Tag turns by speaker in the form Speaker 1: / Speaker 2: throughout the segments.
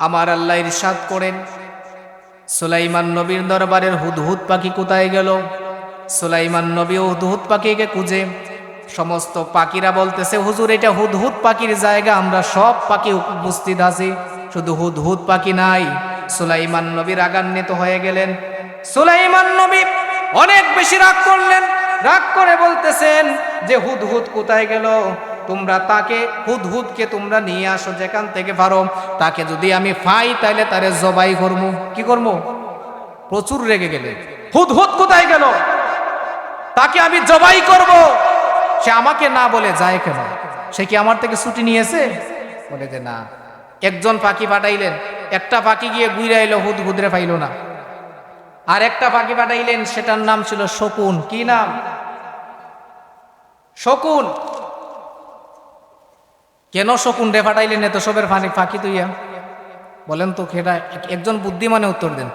Speaker 1: আমার আল্লাহ ইরশাদ করেন। সুলাইমান নবীর দরবারের হুদহুদ পাখি কোথায় গেল? সুলাইমান নবী হুদহুদ পাখিকে খুঁজে। সমস্ত পাখিরা বলতেছে, হুজুর, এটা হুদহুদ পাখির জায়গা, আমরা সব পাখি উপস্থিত আছি। শুধু হুদহুদ পাখি নাই। সুলাইমান নবী রাগান্বিত হয়ে গেলেন। সুলাইমান নবী অনেক বেশি রাগ করলেন। রাগ করে বলতেছেন যে, হুদহুদ কোথায় গেল? তোমরা তাকে হুদহুদকে তোমরা নিয়ে আসো যেখান থেকে পারো। তাকে যদি আমি পাই তাহলে তারে জবাই করব কি করব প্রচুর রেগে গেলে। হুদহুদ কোথায় গেল? তাকে আমি জবাই করব। সে আমাকে না বলে যায় কেন? সে কি আমার থেকে ছুটি নিয়েছে? বলে যে না। একজন পাখি পাঠাইলেন। একটা পাখি গিয়ে ঘুরে এলো হুদ হুদরে পাইল না। আর একটা পাখি পাঠাইলেন, সেটার নাম ছিল শকুন। কি নাম? শকুন। কেন শকুন রে পাঠাইলেন এত সবের ফানি ফাঁকি তুইয়া? বলেন তো খেটা একজন বুদ্ধিমানে উত্তর দেন।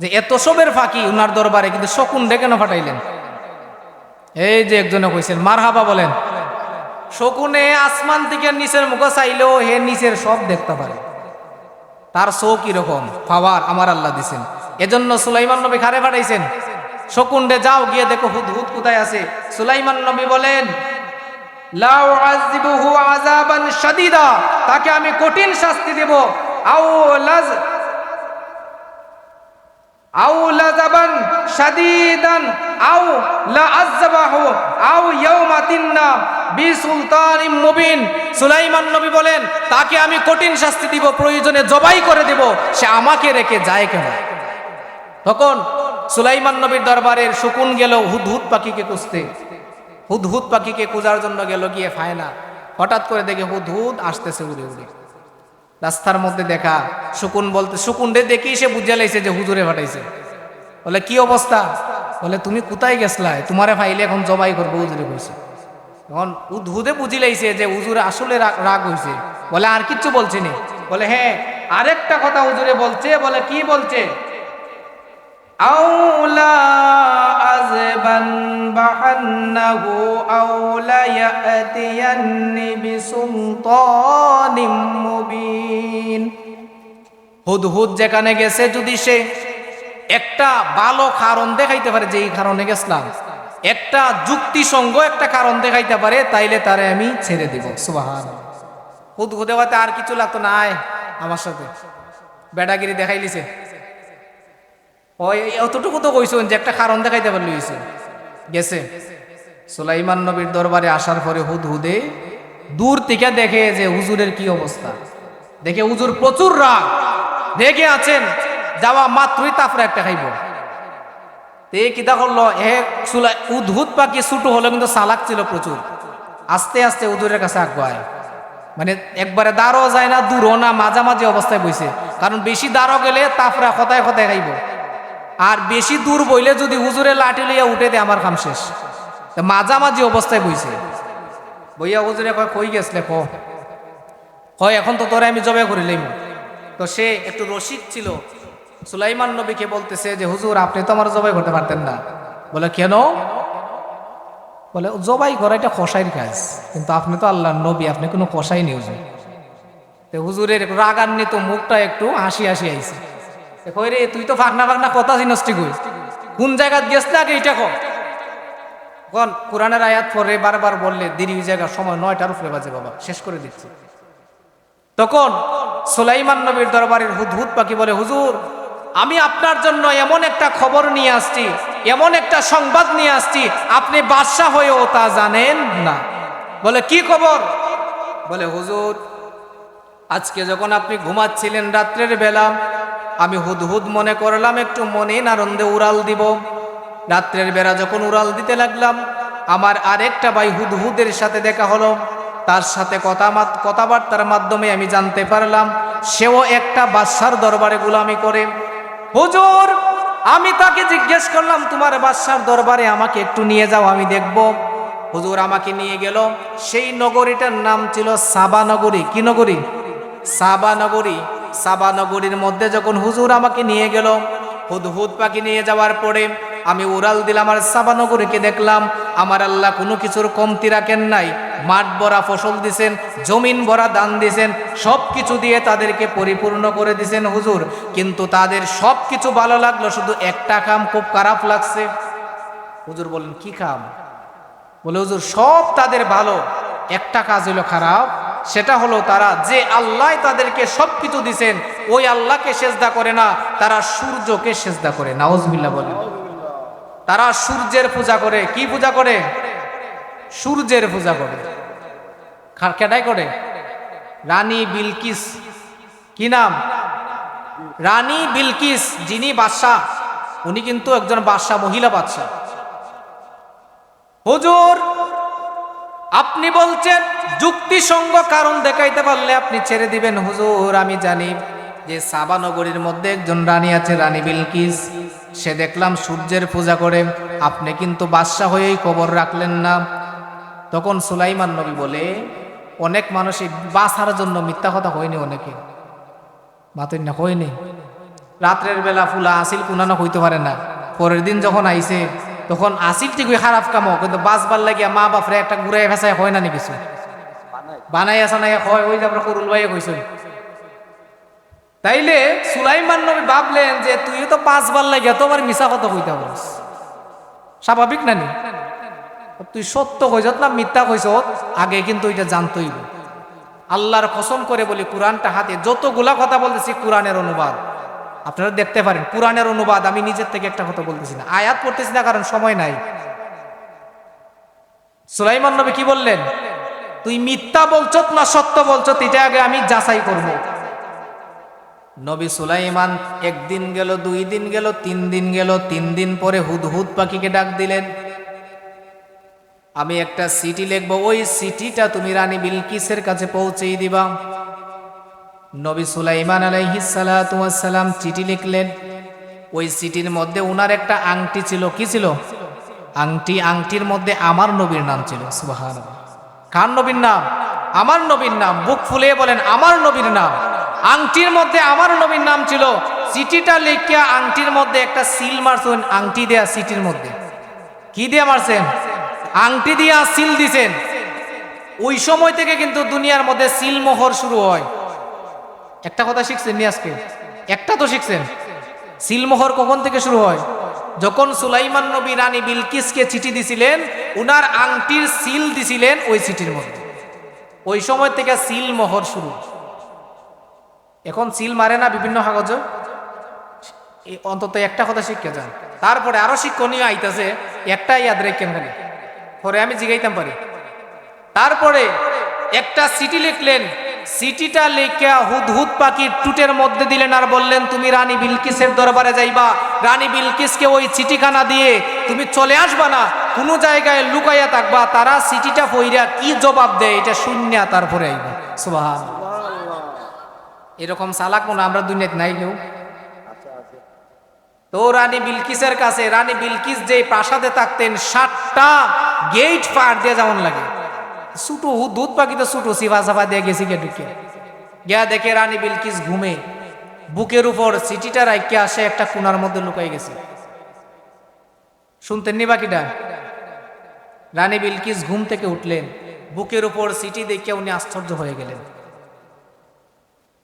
Speaker 1: যে এত সবের ফাঁকি উনার দরবারে, কিন্তু শকুন রে কেন ফাটাইলেন? এই যে একজনে কইছেন মার হাবা বলেন, শকুনে আসমান থেকে নিচের মুখ চাইলেও হে নিচের সব দেখতে পারে। তার চোখ কীরকম? পাওয়ার আমার আল্লাহ দিছেন। এজন্য সুলাইমান নবী খারে পাঠাইছেন শকুন্ডে যাও গিয়ে দেখো হুদ হুদ কোথায় আছে। সুলাইমান নবী বলেন তাকে আমি কঠিন শাস্তি দেব। শাদীদান আও লা সুলাইমান নবী বলেন, তাকে আমি কঠিন শাস্তি দিব, প্রয়োজনে জবাই করে দেব, সে আমাকে রেখে যায় কেন? তখন সুলাইমান নবীর দরবারের শকুন গেল, হুদহুদ পাখিকে খুঁজতে। হুদহুদ পাখিকে খোঁজার জন্য গেল, গিয়ে পায় না। হঠাৎ করে দেখে হুদহুদ আসতেছে উড়ে উড়ে। রাস্তার মধ্যে দেখা, শকুন বলতে, শকুন রে, দেখি সে বুঝে লাইছে যে হুজুরে ফাটাইছে বলে, কি অবস্থা? বলে, তুমি কোথায় গেছলাই? তোমারে ফাইলে এখন জবাই করব, হুজুরে কইছে। তখন উদ্হুদে বুঝি লাইছে যে হুজুরে আসলে রাগ হয়েছে বলে, আর কিচ্ছু বলছে নি। বলে হ্যাঁ আরেকটা কথা হুজুরে বলছে। বলে, কি বলছে? আউলা আযবান বাহান্নাহু আউলা ইয়াতিয়ান্নি বিসুলতানিম মুবিন। হুদহুদ যেখানে গেছে, যদি সে একটা ভালো কারণ দেখাইতে পারে যে এই কারণে গেছিলাম, একটা যুক্তিসঙ্গ একটা কারণ দেখাইতে পারে, তাইলে তারে আমি ছেড়ে দিব সুবাহান হুদহুদে হয়তো আর কিছু লাগতো না আয় আমার সাথে। বেডাগিরি দেখাইলিছে ওই অতটুকু তো কইছেন যে একটা কারণ দেখাইতে পারলি হইছে। গেছে। সুলাইমান নবীর দরবারে আসার পরে হুদ হুদে দূর থেকে দেখে যে হুজুরের কি অবস্থা। দেখে হুজুর প্রচুর রাগ। রেগে আছেন, যাওয়া মাত্রই তাফরা একটা খাইব। তে কিতা করল? এ সুলাই উদ্ভুত পাখি ছুটো হলো কিন্তু সালাক ছিল প্রচুর। আস্তে আস্তে উদুরের কাছে আগায় মানে একবারে দাঁড়ও যায় না, দূরও না, মাঝামাঝি অবস্থায় বইছে। কারণ বেশি দাঁড়ো গেলে তাফরা খতায় খতায় খাইব। আর বেশি দূর বইলে যদি হুজুরে লাঠি লইয়া উঠে দেয়, আমার কাম শেষ। মাঝামাঝি অবস্থায় বইছে। বইয়া হুজুরে কয়, কই গেছলে, ক? কয়, এখন তো তোরে আমি জবে করিলাম তো সে একটু রসিক ছিল। সুলাইমান নবীকে বলতেছে যে, হুজুর, আপনি তো আমার জবাই করতে পারতেন না। বলে, কেন? বলে, জবাই করা এটা কষাইয়ের কাজ। কিন্তু আপনি তো আল্লাহর নবী, আপনি কোনো কষাই নেই হুজুরের রাগান্বিত মুখটা একটু হাসি হাসি আইছে। রে, তুই তো ফাঁকনা ফাঁকনা কথা চিনস ঠিক কোন জায়গায় গেছ না এটা কর কোন কোরআনের আয়াত পরে বারবার বললে দেরি জায়গা, সময় নয়টার উপরে বাজে বাবা। শেষ করে দিচ্ছি। তখন সুলাইমান নবীর দরবারের হুদহুদ পাখি বলে, হুজুর, আমি আপনার জন্য এমন একটা খবর নিয়ে আসছি, এমন একটা সংবাদ নিয়ে আসছি, আপনি বাদশাহ হয়েও তা জানেন না। বলে, কি খবর? বলে, হুজুর, আজকে যখন আপনি ঘুমাচ্ছিলেন রাত্রের বেলা আমি হুদহুদ মনে করলাম, একটু মনে আনন্দে উড়াল দিব। রাত্রের বেলা যখন উড়াল দিতে লাগলাম, আমার আরেকটা ভাই হুদহুদের সাথে দেখা হলো। তার সাথে কথা কথাবার্তার মাধ্যমে আমি জানতে পারলাম, সেও একটা বাদশার দরবারে গোলামি করে। হুজুর, আমি তাকে জিজ্ঞেস করলাম, তোমার বাদশার দরবারে আমাকে একটু নিয়ে যাও, আমি দেখব। হুজুর আমাকে নিয়ে গেল। সেই নগরীটার নাম ছিল সাবা নগরী কি নগরী? সাবা নগরী সাবা নগরীর মধ্যে যখন হুজুর আমাকে নিয়ে গেল, হুদহুদ পাখি নিয়ে যাওয়ার পরে আমি উড়াল দিলাম আর সাবা নগরীকে দেখলাম, আমার আল্লাহ কোনো কিছুর কমতি রাখেন নাই। মাঠ ভরা ফসল দিছেন, জমিন ভরা দান দিছেন সব কিছু দিয়ে তাদেরকে পরিপূর্ণ করে দিছেন হুজুর। কিন্তু তাদের সব কিছু ভালো লাগল, শুধু একটা কাম খুব খারাপ লাগছে। হুজুর বলেন কি কাম বলে, হুজুর, সব তাদের ভালো, একটা কাজ হলো খারাপ সেটা হলো তারা যে আল্লাহ তাদেরকে সব কিছু দিছেন, ওই আল্লাহকে সেজদা করে না, তারা সূর্যকে সেজদা করে। নাউজবিল্লাহ বলে তারা সূর্যের পূজা করে। কি পূজা করে? সূর্যের পূজা করে। কেডাই করে? রানী বিলকিস। কি নাম? রানী বিলকিস, যিনি বাদশাহ, উনি কিন্তু একজন বাদশাহ, মহিলা বাদশাহ। হুজুর আপনি বলছেন, যুক্তিসঙ্গ কারণ দেখাইতে পারলে আপনি ছেড়ে দিবেন। হুজুর, আমি জানি যে সাবা নগরীর মধ্যে একজন রানী আছে, রানী বিলকিস। সে দেখলাম সূর্যের পূজা করে। আপনি কিন্তু বাদশাহ হয়েই কবর রাখলেন না। তখন সুলাইমান নবী বলে, অনেক মানুষই বাসার জন্য মিথ্যা কথা হয়নি অনেকে? মাতুন না হয়নি রাত্রের বেলা ফুলা আসিল, কুনানো হইতে পারে না। পরের দিন যখন আইছে তখন আসিল ঠিকই খারাপ কামো, কিন্তু বাঁচবার লাগিয়া মা বাপরে একটা ঘুরাই ফেসায় হয় না নি কিছু। বানাই আসা নাই, হয়, ওই যে করুল ভাইয়ে কইছেন তাইলে সুলাইমান নবী ভাবলেন যে তুই তো পাঁচবার লাগিয়া তোমার মিশা কথা কইতে পারিস। স্বাভাবিক না নি? তুই সত্য কইছত না, মিথ্যা কইছত আগে কিন্তু এটা জানতই আল্লাহর কসম করে বলি, কোরআনটা হাতে, যতগুলা কথা বলতেছি কোরআনের অনুবাদ। আপনারা দেখতে পারেন কোরআনের অনুবাদ, আমি নিজের থেকে একটা কথা বলতেছি না। আয়াত পড়তেছি না কারণ সময় নাই। সুলাইমান নবী কি বললেন? তুই মিথ্যা বলছ না সত্য বলছত এটা আগে আমি যাচাই করব। নবী সুলাইমান একদিন গেল, দুই দিন গেল, তিন দিন গেল, তিন দিন পরে হুদহুদ পাখিকে ডাক দিলেন। আমি একটা সিটি লিখব, ওই সিটিটা তুমি রানী বিলকিসের কাছে পৌঁছেই দিবা। নবী সুলাইমান আলাইহিসালাম চিঠি লিখলেন। ওই চিঠির মধ্যে উনার একটা আংটি ছিল, কি ছিল? আংটি, আংটির মধ্যে আমার নবীর নাম ছিল সুবাহান কার নবীর নাম? আমার নবীর নাম। বুক ফুলিয়ে বলেন, আমার নবীর নাম। আংটির মধ্যে আমার নবীর নাম ছিল। চিঠিটা লিখিয়া আংটির মধ্যে একটা সিল মারছেন, আংটি দেয়া সিটির মধ্যে। কি দিয়ে মারছেন? আংটি দিয়া সিল দিছেন। ওই সময় থেকে কিন্তু দুনিয়ার মধ্যে সিল মোহর শুরু হয়। একটা কথা শিখছেন নি আজকে একটা তো শিখছেন। সিলমোহর কখন থেকে শুরু হয়? যখন সুলাইমান নবী রানী বিলকিসকে চিঠি দিছিলেন, উনার আংটির সিল দিছিলেন ওই চিঠির মধ্যে। ওই সময় থেকে সিল মোহর শুরু। এখন সিল মারে না বিভিন্ন কাগজ অন্তত একটা কথা শিখে যান। তারপরে আরও শিক্ষণীয় আইতাছে একটা ইয়াদ রেখেন খালি। পরে আমি জিগাইতাম পারি। তারপরে একটা সিটি লিখলেন সিটিটা লেখা হুদহুদ পাখির টুটের মধ্যে দিলেন আর বললেন, তুমি রানী বিলকিসের দরবারে যাইবা। রানী বিলকিসকে ওই চিঠিখানা দিয়ে তুমি চলে আসবা না, কোনো জায়গায় লুকাইয়া থাকবা। তারা সিটিটা পইরা কি জবাব দেয় এটা শূন্য তারপরে আইবা। সুবাহ এরকম সালাক মনে আমরা দুনিয়াতে নাই কেউ। তো রানী বিলকিসের কাছে, রানী বিলকিস যে প্রাসাদে থাকতেন, সাতটা গেট পার দিয়ে যেমন লাগে। ছুটু দুধ পাখি তো ছুটু সিফা সাফা দিয়ে গেছি গে ঢুকে। গিয়া দেখে রানী বিলকিস ঘুমে, বুকের উপর সিটিটা রাইকে আসে একটা কোনার মধ্যে লুকাই গেছে। শুনতেন নি বাকিটা? রানী বিলকিস ঘুম থেকে উঠলেন, বুকের উপর সিটি দেখে উনি আশ্চর্য হয়ে গেলেন।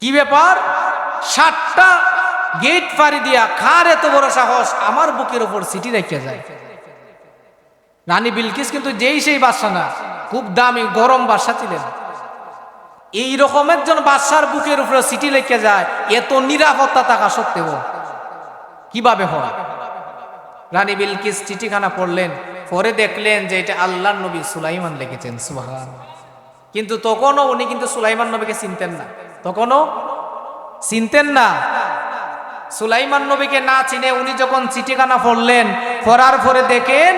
Speaker 1: কি ব্যাপার? ষাটটা গেট পাড়ি দিয়া খার এত বড় সাহস আমার বুকের উপর সিটি রেখে যায়? রানী বিলকিস কিন্তু যেই সেই বাদশা না। খুব দামি গরম বাসা ছিলেন। এই রকম একজন বাদশার বুকের উপরে সিটি লেখে যায়, এত নিরাপত্তা থাকা সত্ত্বেও। কীভাবে হয়? রানী বিলকিস চিঠিখানা পড়লেন, পরে দেখলেন যে এটা আল্লাহর নবী সুলাইমান লিখেছেন, সুবহান। কিন্তু তখনও উনি কিন্তু সুলাইমান নবীকে চিনতেন না। তখনও চিনতেন না। সুলাইমান নবীকে না চিনে উনি যখন চিঠিখানা পড়লেন, পড়ার পরে দেখেন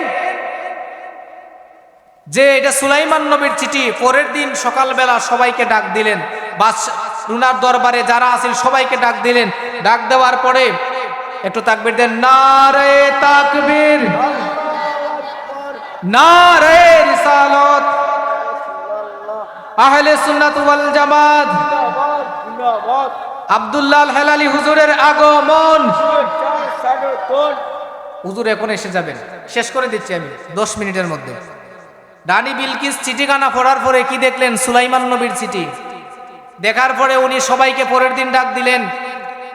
Speaker 1: যে এটা সুলাইমান নবীর চিঠি, পরের দিন সকালবেলা সবাইকে ডাক দিলেন। বাদশাহ রুনার দরবারে যারা আছেন সবাইকে ডাক দিলেন। ডাক দেওয়ার পরে একটু তাকবির দেন, নারে তাকবীর, নারে রিসালত, আহলে সুন্নাত ওয়াল জামাত, আব্দুল্লাহ হেলালি হুজুরের আগমন। হুজুর এখন এসে যাবেন। শেষ করে দিচ্ছি আমি, দশ মিনিটের মধ্যে। রানী বিলকিস চিঠিখানা পড়ার পরে কি দেখলেন? সুলাইমান নবীর চিঠি। দেখার পরে উনি সবাইকে পরের দিন ডাক দিলেন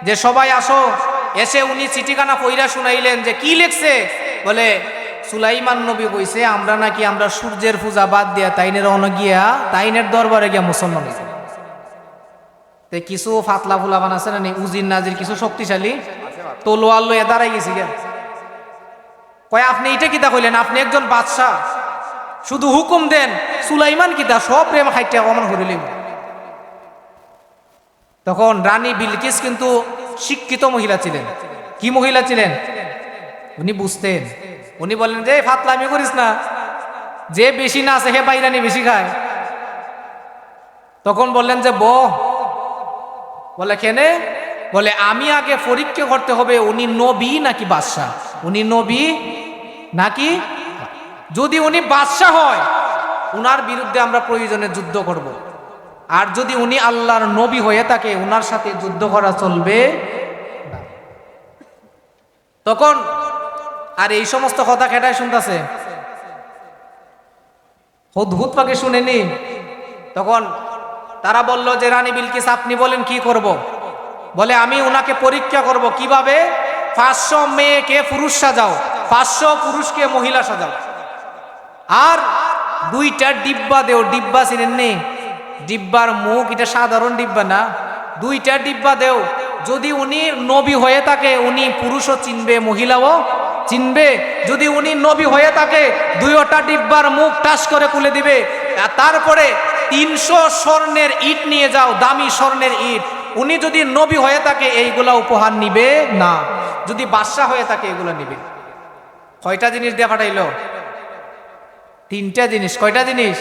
Speaker 1: যে, সবাই আসো। এসে উনি চিঠিখানা পইরা শুনাইলেন যে, কি লিখছে? বলে, সুলাইমান নবী কইছে, আমরা নাকি, আমরা সূর্যের পূজা বাদ দিয়া তাইনের অন গিয়া, তাইনের দরবারে গিয়া মুসলমান। তে কিছু ফাতলা ফুলা বানাছে না উজির নাজির কিছু শক্তিশালী তলোয়ার লয়ে দাঁড়াই গেছি গিয়া। কয়, আপনি এটা কিতা কইলেন? আপনি একজন বাদশাহ। শুধু হুকুম দেন, সুলাইমান কিতা সব প্রেম খাইটা অমন করিলেন তখন রানী বিলকিস কিন্তু শিক্ষিত মহিলা ছিলেন। কি মহিলা ছিলেন? উনি বুঝতেন। উনি বলেন যে ফাতলামি করিস না। যে বেশি না আছে হে বাইরানি বেশি খায়। তখন বললেন যে ব বলে, কেনে? বলে, আমি আগে পরীক্ষা করতে হবে। উনি নবী নাকি বাদশাহ? উনি নবী নাকি যদি উনি বাদশাহ হয়, উনার বিরুদ্ধে আমরা প্রয়োজনে যুদ্ধ করব। আর যদি উনি আল্লাহর নবী হয়ে থাকে, উনার সাথে যুদ্ধ করা চলবে তখন, আর এই সমস্ত কথা খেটায় শুনতেছে? হুদহুদ পাকে শুনেনি? তখন তারা বলল যে, রানী বিলকিস, আপনি বলেন কি করব। বলে, আমি উনাকে পরীক্ষা করব কীভাবে? পাঁচশো মেয়েকে পুরুষ সাজাও, পাঁচশো পুরুষকে মহিলা সাজাও। আর দুইটা ডিব্বা দেও, ডিব্বা চিনেন নি? ডিব্বার মুখ, এটা সাধারণ ডিব্বা না। দুইটা ডিব্বা দেও, যদি উনি নবী হয়ে থাকে, উনি পুরুষও চিনবে, মহিলাও চিনবে। যদি উনি নবী হয়ে থাকে, দুইটা ডিব্বার মুখ টাস করে খুলে দিবে। তারপরে তিনশো স্বর্ণের ইট নিয়ে যাও, দামি স্বর্ণের ইট। উনি যদি নবী হয়ে থাকে, এইগুলা উপহার নিবে না। যদি বাদশাহ হয়ে থাকে, এগুলো নিবে। কয়টা জিনিস দিয়ে পাঠাইলো তিনটা জিনিস, কয়টা জিনিস?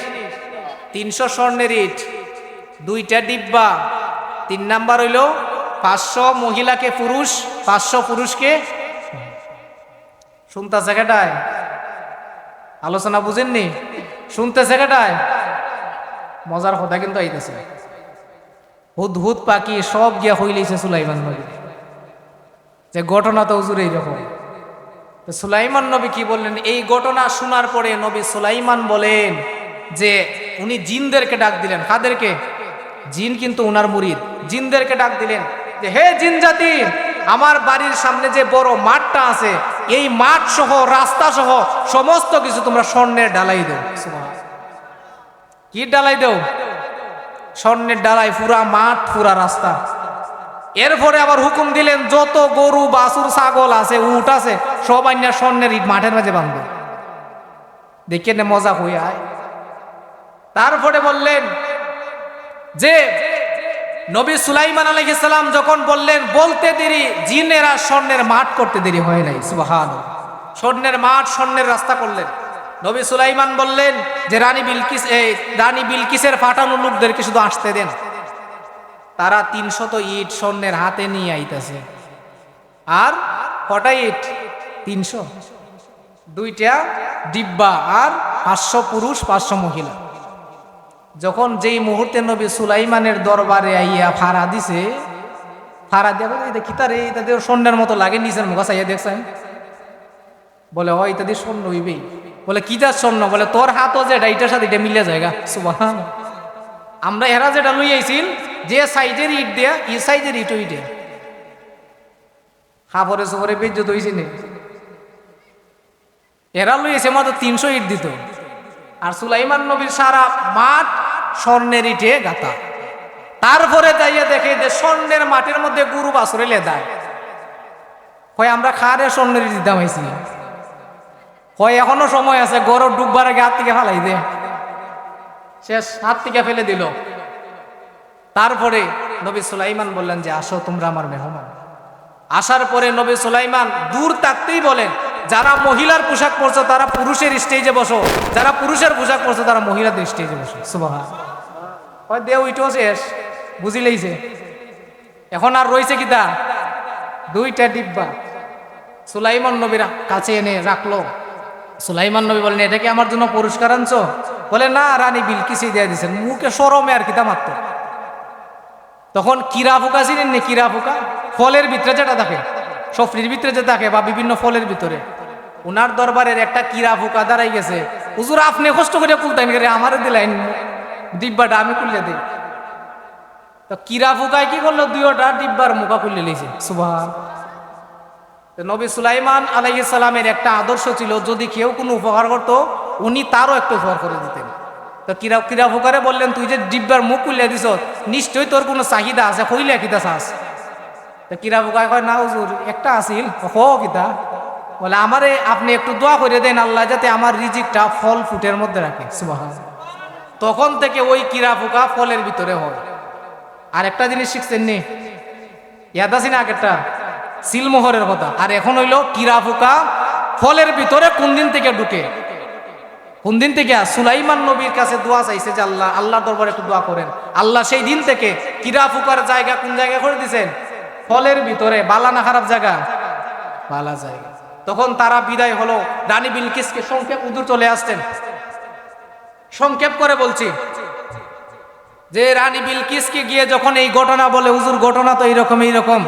Speaker 1: তিনশো স্বর্ণের ইট, দুইটা ডিব্বা, তিন নাম্বার হইল পাঁচশো মহিলাকে পুরুষ, পাঁচশো পুরুষকে। শুনতেছে কেটায়? আলোচনা বুঝেননি? শুনতেছে কেটায়? মজার কথা কিন্তু আইতেছে। হুদ হুদ পাখি সব গিয়া হইলেছে সুলাইমান নবী। যে ঘটনা তো হুজুর এইরকম সুলাইমান নবী কি বললেন? এই ঘটনা শোনার পরে নবী সুলাইমান বলেন যে উনি জিনদেরকে ডাক দিলেন। কাদেরকে? জিন কিন্তু উনার মুরিদ। জিনদেরকে ডাক দিলেন যে, হে জিন জাতি, আমার বাড়ির সামনে যে বড় মাঠটা আছে, এই মাঠ সহ রাস্তা সহ সমস্ত কিছু তোমরা স্বর্ণের ডালাই দেও। কি ডালাই দেও? স্বর্ণের ডালাই, পুরা মাঠ, পুরা রাস্তা। এরপরে আবার হুকুম দিলেন, যত গরু বাছুর ছাগল আছে, উট আছে, সব আইনা স্বর্ণের মাঠের মাঝে বাঁধবে। দেখে নে মজা হয়ে আয়। তারপরে বললেন, যে নবী সুলাইমান আলহিসাল্লাম যখন বললেন, বলতে দেরি, জিনেরা স্বর্ণের মাঠ করতে দেরি হয় নাই। সুবাহান স্বর্ণের মাঠ, স্বর্ণের রাস্তা করলেন। নবী সুলাইমান বললেন, যে রানী বিলকিস, এই রানী বিলকিসের ফাটানো লোকদেরকে শুধু আসতে দেন। তারা তিনশত ইট স্বর্ণের হাতে নিয়ে আইতেছে। আর কটা ইট? তিনশো। দুইটা ডিব্বা আর পাঁচশো পুরুষ পাঁচশো মহিলা। যখন যেই মুহূর্তে নবী সুলাইমানের দরবারে আইয়া ফাড়া দিছে ফাড়া দিয়ে বলে, এটা কিতারে এটা দিয়ে স্বর্ণের মতো লাগে নিচের মুখ চাইয়া দেখছেন? বলে ও এটা দিয়ে স্বর্ণ হইবেই বলে কি যা স্বর্ণ? বলে তোর হাতও যেটা এটার সাথে এটা মিলে জায়গা সুবাহ আমরা এরা যেটা লই আইছিল যে সাইজের ইট দেয়া, ই সাইজের ইট। ওই দেয়া হাফরে সফরে দইছি নে। এরা লই এসে মাত্র তিনশো ইট দিত। আর সুলাইমান নবীর সারা মাঠ স্বর্ণের ইটে গাতা তারপরে যাইয়া দেখে যে স্বর্ণের মাটির মধ্যে গুরু বাসরে লেদায় হয় আমরা খারে স্বর্ণের ইট দিতাম হয়েছি হয় এখনও সময় আছে গরম ডুববার আগে হাত থেকে ফালাই দে। শেষ, হাত থেকে ফেলে দিল। তারপরে নবী সুলাইমান বললেন যে, আসো, তোমরা আমার মেহমান। আসার পরে নবী সুলাইমান দূর থাকতেই বলেন, যারা মহিলার পোশাক পরছো, তারা পুরুষের স্টেজে বসো। যারা পুরুষের পোশাক পরছো, তারা মহিলাদের স্টেজে বসো। সুবাহা দেও ইটো শেষ? বুঝিলেইছে এখন আর রয়েছে কি তা দুইটা ডিব্বা। সুলাইমান নবীর কাছে এনে রাখল। সুলাইমান নবী বলেন, এটা কি আমার জন্য পুরস্কার আনছো? বলে, না, রানী বিলকিসই দিয়ে দিয়েছেন। মুখে সরমে আর কিতা মাত্র। তখন কিরা পোকা চিনেন নি? কিরা পোকা? ফলের ভিতরে যেটা থাকে, সফরির ভিতরে যে থাকে বা বিভিন্ন ফলের ভিতরে, উনার দরবারের একটা কিরা পোকা দাঁড়াই গেছে। হুজুর, আপনি কষ্ট করে খুলতেন করে আমারে দিলেন। ডিব্বাটা আমি খুললে দিই। তো কিরা ফুকায় কি করল? দুইটা ডিব্বার মুখা খুললে লিয়েছে তো নবী সুলাইমান আলাইহিস সালামের একটা আদর্শ ছিল, যদি কেউ কোনো উপকার করতো, উনি তারও একটা উপকার করে দিতেন। তো কিরা কিরা ফুকারে বললেন, তুই যে ডিব্বার মুখ খুললে দিছ নিশ্চয়ই তোর কোনো চাহিদা আছে কইলে কিতা চাস? তো কিরা ফুকায় কয়, না হুজুর, একটা আসিল হ কিতা? বলে, আমারে আপনি একটু দোয়া করে দেন, আল্লাহ যাতে আমার রিজিকটা ফল ফুটের মধ্যে রাখে। সুবাহ তখন থেকে ওই কিরা ফুকা ফলের ভিতরে হয়। আর একটা জিনিস শিখছেন নি? ইয়াদ আছি না আগেরটা? সিলমোহরের কথা। আর এখন হইল কিরা ফুকা ফলের ভিতরে কোন দিন থেকে ঢুকে? কোন দিন থেকে সুলাইমান নবীর কাছে দোয়া চাইছে যে আল্লাহ, আল্লাহর দরবারে একটু দোয়া করেন। আল্লাহ সেই দিন থেকে কিরা ফুকার জায়গা কোন জায়গা করে দিছেন? ফলের ভিতরে, বালা না খারাপ জায়গা? বালা জায়গা। তখন তারা বিদায় হলো, রানী বিলকিসকে সংক্ষেপ উদুর চলে আসতেন। সংক্ষেপ করে বলছি, যে রানী বিলকিসকে গিয়ে যখন এই ঘটনা বলে, হুজুর, ঘটনা তো এইরকম এইরকম।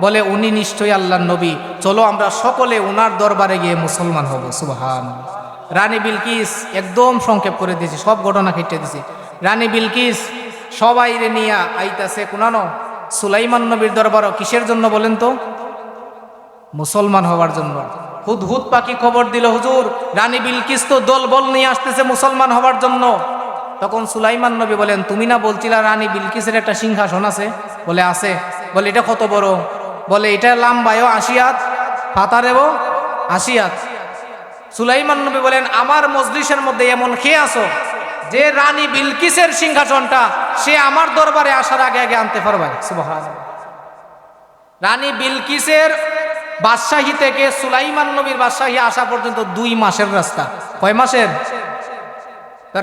Speaker 1: বলে, উনি নিশ্চয়ই আল্লাহর নবী। চলো আমরা সকলে ওনার দরবারে গিয়ে মুসলমান হব। সুবহান রানী বিলকিস একদম সংক্ষেপ করে দিয়েছি, সব ঘটনা কেটে দিয়েছি। রানী বিলকিস সবাই রে নিয়া আইতাছে কোনানো, সুলাইমান নবীর দরবারও কিসের জন্য বলেন তো? মুসলমান হওয়ার জন্য। হুদ হুদ পাখি খবর দিল, হুজুর, রানী বিলকিস তো দল বল নিয়ে আসতেছে মুসলমান হওয়ার জন্য। তখন সুলাইমান নবী বলেন, তুমি না বলছিলা রানী বিলকিসের একটা সিংহাসন আছে? বলে আছে। বলে, এটা কত বড়? বলে, এটা লাম্বায় লাম্বায়ও আশিয়াত ফাতারেও আশিয়াত সুলাইমান নবী বলেন, আমার মজলিসের মধ্যে এমন খেয়ে আসো যে রানী বিলকিসের সিংহাসনটা সে আমার দরবারে আসার আগে আগে আনতে পারবে? রানী বিলকিসের বাদশাহী থেকে সুলাইমান নবীর বাদশাহী আসা পর্যন্ত দুই মাসের রাস্তা। কয় মাসের?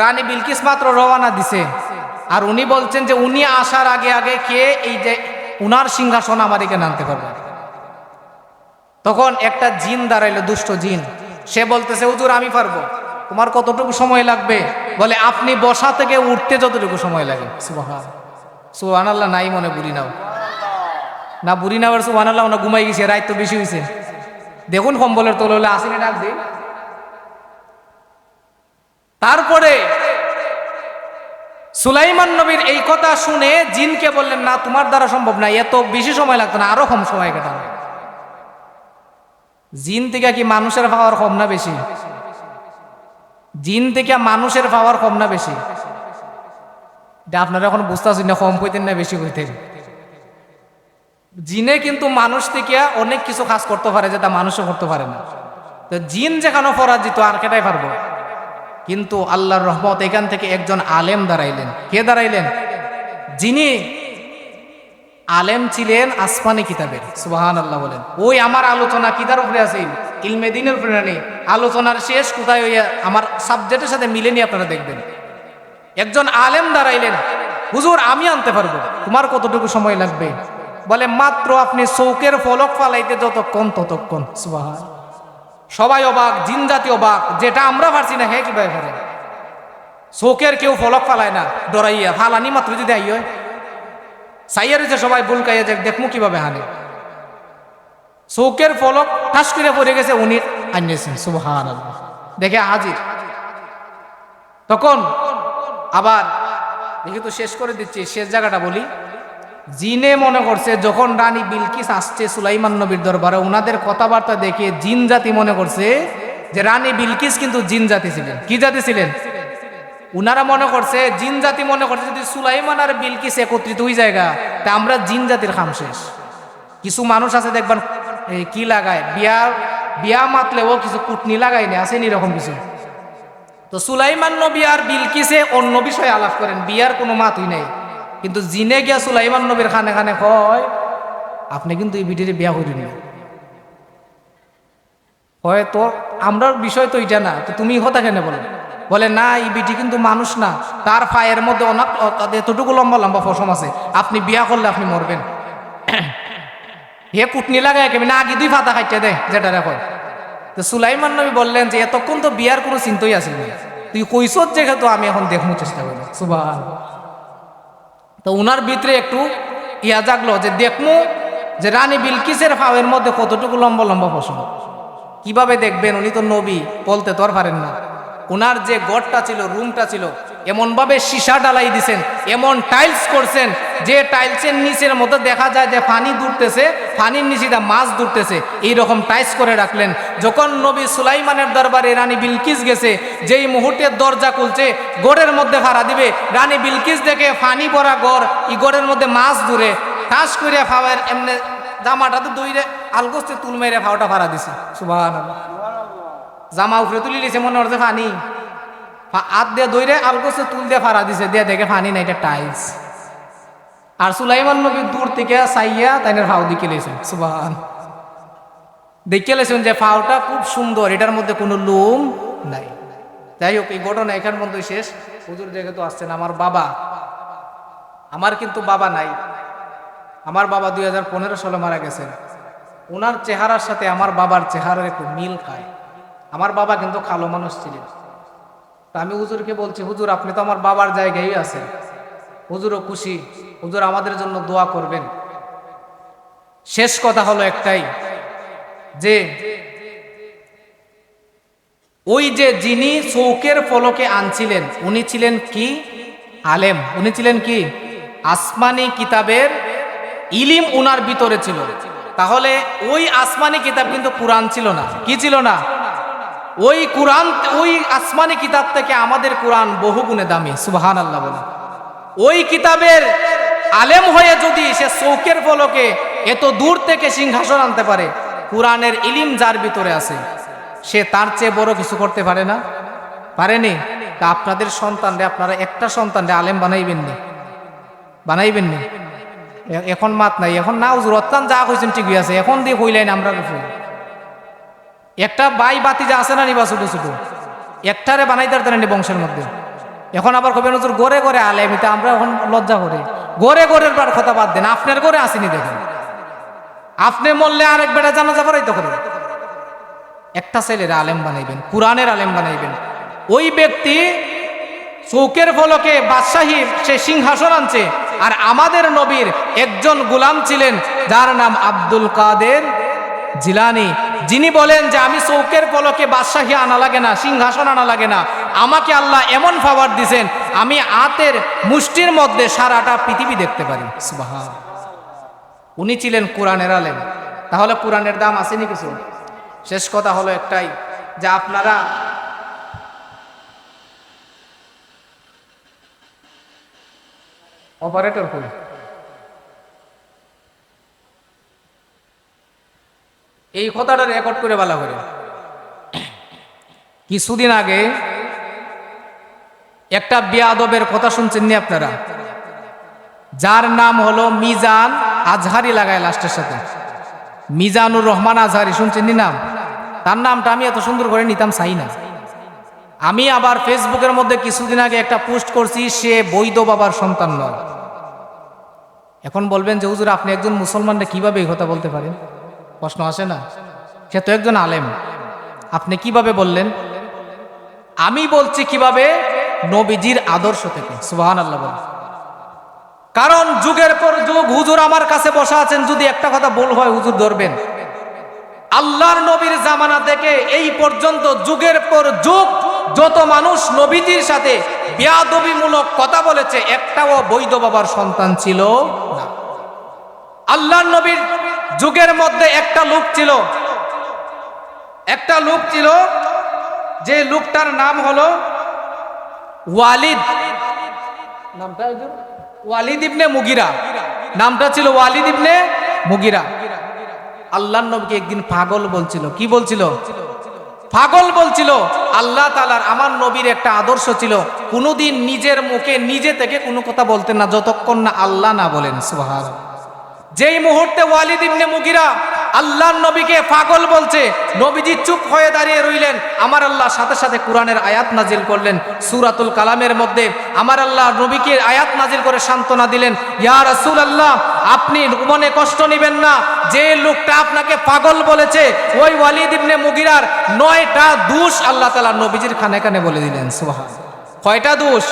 Speaker 1: রানী বিলকিস মাত্র রওনা দিছে। আর উনি বলছেন যে উনি আসার আগে আগে কে এই যে উনার সিংহাসন আমার এখানে আনতে পারবে? তখন একটা জিন দাঁড়াইলো, দুষ্ট জিন। সে বলতেছে, হুজুর, আমি পারব। তোমার কতটুকু সময় লাগবে? বলে, আপনি বসা থেকে উঠতে যতটুকু সময় লাগে। সুবাহ সুবাহ আল্লাহ নাই মনে বুড়ি নাও। না বুড়ি নাওয়ার সুবাহ আল্লাহ না ঘুমাই গেছে, রাত তো বেশি হয়েছে দেখুন কম্বলের তোলে হলে আসেনি ডাক দিই। তারপরে সুলাইমান নবীর এই কথা শুনে জিনকে বললেন, না, তোমার দ্বারা সম্ভব না, এত বেশি সময় লাগতো না, আরও কম সময় কাটানো জিন থেকে কি মানুষের পাওয়ার কম না বেশি? জিন থেকে মানুষের পাওয়ার কম না বেশি? এটা আপনারা এখন বুঝতেছেন না, কম কইতেন না, বেশি কইতেন। জিনে কিন্তু মানুষ থেকে অনেক কিছু কাজ করতে পারে যেটা মানুষও করতে পারে না। তো জিন যেখানে পরাজিত, আর কেটাই পারব? কিন্তু আল্লাহর রহমত এখান থেকে একজন আলেম দাঁড়াইলেন। কে দাঁড়াইলেন? যিনি আলেম ছিলেন আসমানি কিতাবের সুবাহান আল্লাহ বলেন। ওই আমার আলোচনা কিতার উপরে আছে? ইলমে দিনের উপরে নেই? আলোচনার শেষ কোথায় ওই আমার সাবজেক্টের সাথে মিলে নিয়ে আপনারা দেখবেন। একজন আলেম দাঁড়াইলেন, হুজুর, আমি আনতে পারব। তোমার কতটুকু সময় লাগবে? বলে, মাত্র আপনি চৌকের ফলক ফালাইতে যতক্ষণ, ততক্ষণ। সুবাহান। সবাই অবাক, জিন জাতি অবাক, যেটা আমরা পারছি না, হে কীভাবে পারে চোখের কেউ ফলক ফালায় না, ডরাইয়া, ফালানি মাত্র যদি আই হয় সাইয়ার যে সবাই বুলকাইয়া যাক দেখমু কীভাবে হানে? চৌকের ফলক ঠাস করে পড়ে গেছে, উনি আনিয়েছেন সুবহান দেখে হাজির। তখন আবার, দেখি তো শেষ করে দিচ্ছি, শেষ জায়গাটা বলি। জিনে মনে করছে, যখন রানী বিলকিস আসছে সুলাইমান নবীর দরবারে ওনাদের কথাবার্তা দেখে জিন জাতি মনে করছে যে রানী বিলকিস কিন্তু জিন জাতি ছিলেন। কি জাতি ছিলেন? উনারা মনে করছে, জিন জাতি মনে করছে যদি সুলাইমান আর বিলকিস একত্রিত ওই জায়গা, তা আমরা জিন জাতির খাম শেষ। কিছু মানুষ আছে দেখবেন কি লাগায়, বিয়া বিয়া মাতলেও কিছু কুটনি লাগায় না, আসেনি এরকম কিছু। তো সুলাইমান নবী আর বিলকিসে অন্য বিষয়ে আলাপ করেন, বিয়ার কোনো মাতই নাই। কিন্তু জিনে গিয়া সুলাইমান নবীর খানে খানে কয়, আপনি কিন্তু এই বিটির বিয়া করিনি হয়তো আমরার বিষয় তো এটা না, তো তুমি কথা কেন বলো? বলে, না, এই বিটি কিন্তু মানুষ না। তার পায়ের মধ্যে অনেক এতটুকু লম্বা লম্বা ফসম আছে। আপনি বিয়া করলে আপনি মরবেন। হে কুটনি লাগায় কেমন আগে দুই ফাতা খাইতে দে, যেটা দেখো। তো সুলাইমান নবী বললেন যে, এতক্ষণ তো বিয়ার কোনো চিন্তাই আসেন। তুই কইসত যেহেতু আমি এখন দেখব চেষ্টা করি। সুবাহ তো উনার ভিতরে একটু ইয়া জাগলো যে, দেখমু যে, রানী বিলকিসের ফাওয়ের মধ্যে কতটুকু লম্বা লম্বা ফসল কীভাবে দেখবেন? উনি তো নবী, বলতে তো আর পারেন না। ওনার যে গড়টা ছিল, রুমটা ছিল, এমনভাবে সীসা ডালাই দিছেন, এমন টাইলস করছেন, যে টাইলসের নিচের মধ্যে দেখা যায় যে পানি দুটতেছে পানির নিচে মাছ দুটতেছে এইরকম টাইলস করে রাখলেন। যখন নবী সুলাইমানের দরবারে রানী বিলকিস গেছে, যেই মুহূর্তে দরজা খুলছে, গড়ের মধ্যে ভাড়া দিবে, রানী বিলকিস দেখে পানি ভরা গড় ই গড়ের মধ্যে মাছ দূরে ঠাস করে ফাওয়ার এমনি জামাটা তো দইরে, আলগোস্তে তুল মেরে ফাওটা ভাড়া দিছে। সুবাহ জামা উফরে তুলি দিছে মনে হচ্ছে পানি হাত দিয়ে দইরে আলগোসে তুল দিয়ে ফাড়া দিছে, দিয়ে দেখে পানি না এটা টাইলস। আর সুলাইমান নবী দূর থেকে চাইয়া তাইনের ফাও দিকে লেছেন সুবাহান। দেখে লেছেন যে ফাওটা খুব সুন্দর, এটার মধ্যে কোনো লোম নাই। যাই হোক, এই ঘটনা এখান পর্যন্ত শেষ। হুজুর দেখে তো আসছেন, আমার বাবা। আমার কিন্তু বাবা নাই। আমার বাবা দুই হাজার পনেরো সালে মারা গেছেন। ওনার চেহারার সাথে আমার বাবার চেহারার একটু মিল খায়। আমার বাবা কিন্তু কালো মানুষ ছিলেন। তা আমি হুজুরকে বলছি, হুজুর, আপনি তো আমার বাবার জায়গায় আছেন। হুজুরও খুশি। হুজুর আমাদের জন্য দোয়া করবেন। শেষ কথা হলো একটাই, যে ওই যে যিনি চৌকের ফলকে আনছিলেন, উনি ছিলেন কি? আলেম। উনি ছিলেন কি? আসমানি কিতাবের ইলিম উনার ভিতরে ছিল। তাহলে ওই আসমানি কিতাব কিন্তু কোরআন ছিল না। কি ছিল না? ওই কোরআন, ওই আসমানি কিতাব থেকে আমাদের কোরআন বহু গুণে দামি সুবাহান আল্লাহ বলে ওই কিতাবের আলেম হয়ে যদি সে চৌকের ফলকে এত দূর থেকে সিংহাসন আনতে পারে, কোরআনের ইলিম যার ভিতরে আছে, সে তার চেয়ে বড় কিছু করতে পারে না? পারেনি? তা আপনাদের সন্তান সন্তানরে, আপনারা একটা সন্তান সন্তানরে আলেম বানাইবেন নি? বানাইবেন নি? এখন মাত নাই, এখন না হুজুর, অত্যান যা কইছেন ঠিকই আছে, এখন দিয়ে হইলেন আমরা একটা বাই বাতি যা আছে না নিবা ছোট ছোট একটারে বানাই তার নি বংশের মধ্যে। এখন আবার কবেন নজর গড়ে গড়ে এটা আমরা এখন লজ্জা করি। গড়ে গড়ের বার কথা বাদ দেন, আপনার গড়ে আসেনি দেখেন। আপনি মরলে আরেক বেটা জানা যাবার তো করে একটা ছেলের আলেম বানাইবেন, কোরআনের আলেম বানাইবেন। ওই ব্যক্তি চৌকের ফলকে বাদশাহী, সে সিংহাসন আনছে, আর আমাদের নবীর একজন গুলাম ছিলেন, যার নাম আব্দুল কাদের জিলানি। যিনি বলেন যে আমি চৌকের ফলকে বাদশাহী আনা লাগে না, সিংহাসন আনা লাগে না, আমাকে আল্লাহ এমন ফাওয়ার দিছেন, আমি আতের মুষ্টির মধ্যে সারাটা পৃথিবী দেখতে পারি। উনি ছিলেন কোরআনের আলেম। তাহলে কোরআনের দাম আসেনি কিছু শেষ কথা হলো একটাই, যে আপনারা অপারেটর করি এই কথাটা রেকর্ড করে বলা করে। কিছুদিন আগে একটা বেয়াদবের কথা শুনছেন নি আপনারা? যার নাম হলো মিজান আজহারি লাগায় লাস্টের সাথে। মিজানুর রহমান আজহারি শুনছেন নি নাম? তার নামটা আমি এত সুন্দর করে নিতাম চাই না। আমি আবার ফেসবুকের মধ্যে কিছুদিন আগে একটা পোস্ট করছি, সে বৈধ বাবার সন্তান নয়। এখন বলবেন যে, হুজুর, আপনি একজন মুসলমানরা কীভাবে এই কথা বলতে পারেন? প্রশ্ন আসে না? সে তো একজন আলেম। আপনি কীভাবে বললেন? আমি বলছি কীভাবে? নবীজির আদর্শ থেকে। সুবাহান আল্লাহ বলেন। কারণ যুগের পর যুগ হুজুর আমার কাছে বসা আছেন, যদি একটা কথা বল হয়, হুজুর ধরবেন। আল্লাহর নবীর জামানা থেকে এই পর্যন্ত যুগের পর যুগ যত মানুষ নবীজির সাথে বেয়াদবিমূলক কথা বলেছে, একটাও বৈধ বাবার সন্তান ছিল না। আল্লাহর নবীর যুগের মধ্যে একটা লোক ছিল। একটা লোক ছিল, যে লোকটার নাম হলো ওয়ালিদ। নামটা? ওয়ালিদ ইবনে মুগিরা। নামটা ছিল ওয়ালিদ ইবনে মুগিরা। আল্লাহর নবীকে একদিন পাগল বলছিল। কি বলছিল? পাগল বলছিল, আল্লাহ তালার আমার নবীর একটা আদর্শ ছিল, কোনোদিন নিজের মুখে নিজে থেকে কোনো কথা বলতেন না, যতক্ষণ না আল্লাহ না বলেন সুবহান যেই মুহূর্তে ওয়ালিদ ইবনে মুগিরা আল্লাহর নবীকে পাগল বলছে, নবীজি চুপ হয়ে দাঁড়িয়ে রইলেন। আমার আল্লাহ সাথে সাথে কোরআনের আয়াত নাজিল করলেন। সূরাতুল কালামের মধ্যে আমার আল্লাহ নবীকে আয়াত নাজিল করে সান্ত্বনা দিলেন, ইয়া রাসূল আল্লাহ আপনি মনে কষ্ট নেবেন না। যে লোকটা আপনাকে পাগল বলেছে, ওই ওয়ালিদ ইবনে মুগিরার নয়টা দোষ আল্লাহ তাআলা নবীজির খানে খানে বলে দিলেন। সুবহান কয়টা দোষ?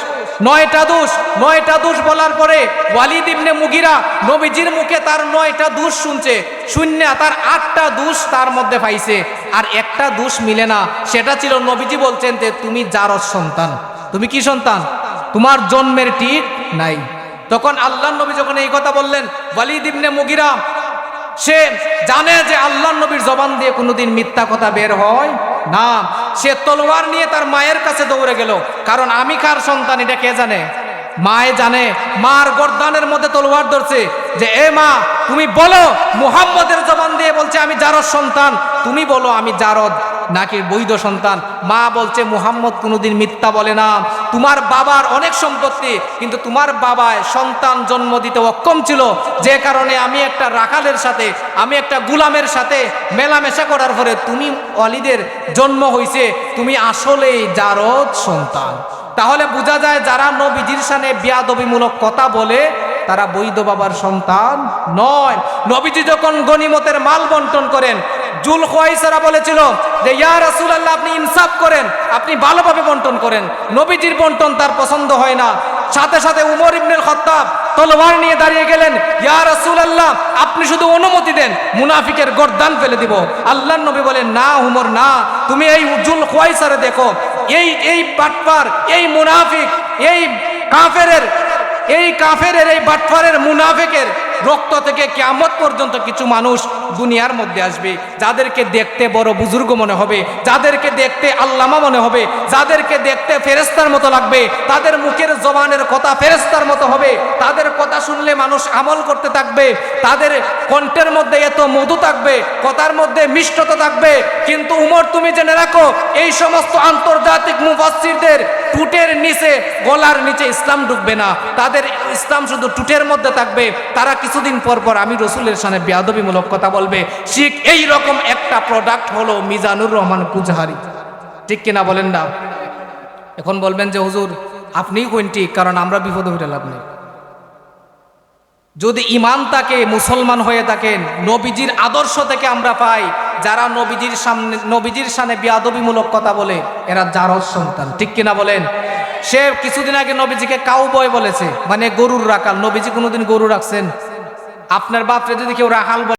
Speaker 1: নয়টা দোষ। নয়টা দোষ বলার পরে ওয়ালিদ ইবনে মুগিরা নবীজির মুখে তার নয়টা দোষ শুনছে। শূন্য তার আটটা দোষ তার মধ্যে পাইছে। আর একটা দোষ মিলে না। সেটা ছিল নবীজি বলছেন যে, তুমি জারজ সন্তান। তুমি কি সন্তান? তোমার জন্মের ঠিক নাই। তখন আল্লাহ নবী যখন এই কথা বললেন, ওয়ালিদ ইবনে মুগিরা সে জানে যে আল্লাহ নবীর জবান দিয়ে কোনোদিন মিথ্যা কথা বের হয় না। সে তলোয়ার নিয়ে তার মায়ের কাছে দৌড়ে গেল। কারণ আমি কার সন্তান, এটা কে জানে? মায়ে জানে, মার গর্দানের মধ্যে তলোয়ার ধরছে, যে, এ মা, তুমি বলো, মুহাম্মদের জবান দিয়ে বলছে আমি জারদ সন্তান, তুমি বলো আমি জারদ নাকি বৈধ সন্তান? মা বলছে, মুহাম্মদ কোনোদিন মিথ্যা বলে না, তোমার বাবার অনেক সম্পত্তি, কিন্তু তোমার বাবায় সন্তান জন্ম দিতে অক্ষম ছিল, যে কারণে আমি একটা রাখালের সাথে, আমি একটা গুলামের সাথে মেলামেশা করার পরে তুমি অলিদের জন্ম হইছে, তুমি আসলেই জারদ সন্তান। তাহলে বোঝা যায় যারা নবীজির সানে বিয়াদবিমূলক কথা বলে, তারা বৈধ বাবার সন্তান নয়। নবীজি যখন গনিমতের মাল বন্টন করেন জুল খোয়াইসারা বলেছিল যে, ইয়া রাসূলুল্লাহ, আপনি ইনসাফ করেন, আপনি ভালোভাবে বন্টন করেন। নবীজির বন্টন তার পছন্দ হয় না। সাথে সাথে উমর ইবনুল খাত্তাব তলোয়ার নিয়ে দাঁড়িয়ে গেলেন, ইয়া রাসূলুল্লাহ, আপনি শুধু অনুমতি দেন, মুনাফিকের গর্দান ফেলে দিব। আল্লাহর নবী বলেন, না উমর, না। তুমি এই জুল খোয়াইসারে দেখো এই এই বাটপার এই মুনাফিক এই কাফেরের এই কাফেরের এই বাটফারের মুনাফেকের রক্ত থেকে কেয়ামত পর্যন্ত কিছু মানুষ দুনিয়ার মধ্যে আসবে। যাদেরকে দেখতে বড় বুজুর্গ মনে হবে, যাদেরকে দেখতে আল্লামা মনে হবে, যাদেরকে দেখতে ফেরেস্তার মতো লাগবে, তাদের মুখের জবানের কথা ফেরেস্তার মতো হবে, তাদের কথা শুনলে মানুষ আমল করতে থাকবে, তাদের কণ্ঠের মধ্যে এত মধু থাকবে, কথার মধ্যে মিষ্টতা থাকবে। কিন্তু উমর, তুমি জেনে রাখো, এই সমস্ত আন্তর্জাতিক মুফাসসিরদের টুটের নিচে, গলার নিচে ইসলাম ঢুকবে না। তাদের ইসলাম শুধু টুটের মধ্যে থাকবে, তারা কিছুদিন পর পর আমি রসুলের সামনে বেয়াদবিমূলক কথা বলবে। শিখ এই রকম একটা প্রোডাক্ট হলো মিজানুর রহমান কুজাহারি ঠিক কিনা বলেন না? এখন বলবেন যে, হুজুর, আপনিই কোন ঠিক কারণ আমরা বিপদ হইতে লাভ নেই। যদি ইমান তাকে, মুসলমান হয়ে থাকেন, নবীজির আদর্শ থেকে আমরা পাই, যারা নবীজির সামনে নবীজির সামনে বিয়াদবিমূলক কথা বলে, এরা জারজ সন্তান। ঠিক কিনা বলেন? সে কিছুদিন আগে নবীজিকে কাউ বয় বলেছে মানে গরুর রাখাল নবীজি কোনোদিন গরু রাখছেন? আপনার বাপরে যদি কেউ রাখাল বলে